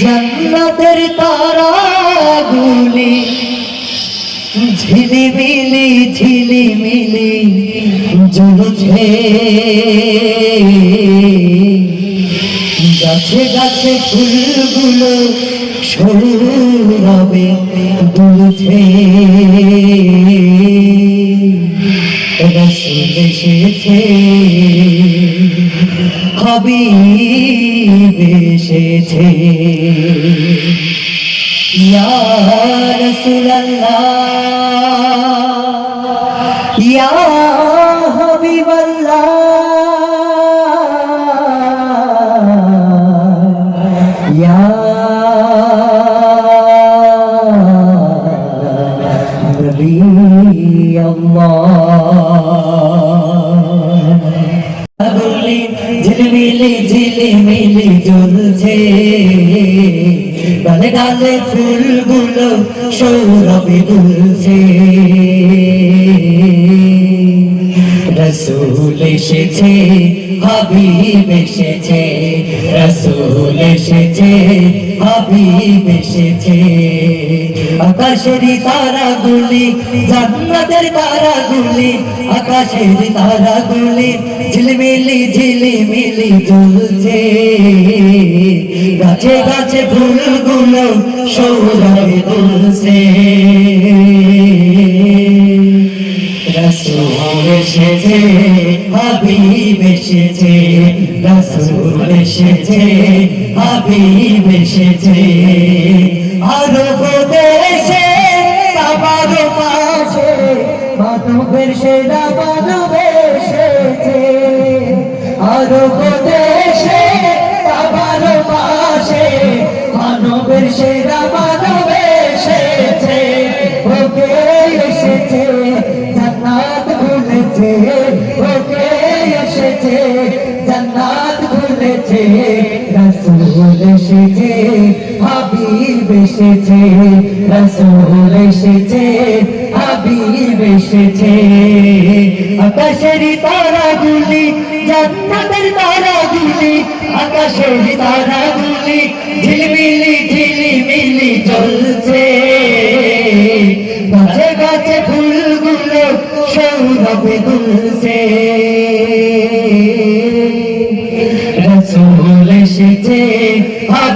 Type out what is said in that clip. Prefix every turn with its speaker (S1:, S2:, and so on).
S1: জান্নাতের তারাগুলি ঝিলিমিলি ঝিলিমিলি জ্বলছে গাছে গাছে ফুলগুলো সৌরবে দুলছে। রসুল এসেছে হাবিব এসেছে ইয়া রাসূলুল্লাহ ইয়া হাবিবাল্লাহ ইয়া নবী আল্লাহ ঝিলমিলি ঝিলমিলি জ্বলছে। গালে গালে ফুলগুলো সৌরভে দুলছে। রসুল এসেছে হাবিব এসেছে। রসুল এসেছে হাবিব এসেছে। আকাশের তারাগুলি, জান্নাতের তারাগুলি, আকাশের তারাগুলি ঝিলমিলি, ঝিলিমিলি জ্বলছে। গাছে গাছে ফুলগুলো সৌরভে দুলছে এসেছে, হাবিব এসেছে, রসুল এসেছে, হাবিব এসেছে। আরব দেশে বাবার পাশে মানবের সেরা মানব এসেছে। আরব দেশে বাবার পাশে মানবের সেরা মানব এসেছে। ওকে হাবিব এসেছে, রসুল এসেছে, হাবিব এসেছে। আকাশের তারাগুলি, জান্নাতের তারাগুলি, আকাশের তারাগুলি ঝিলমিলি ঝিলিমিলি জ্বলছে গাছে গাছে ফুলগুলো সৌরভে দুলছে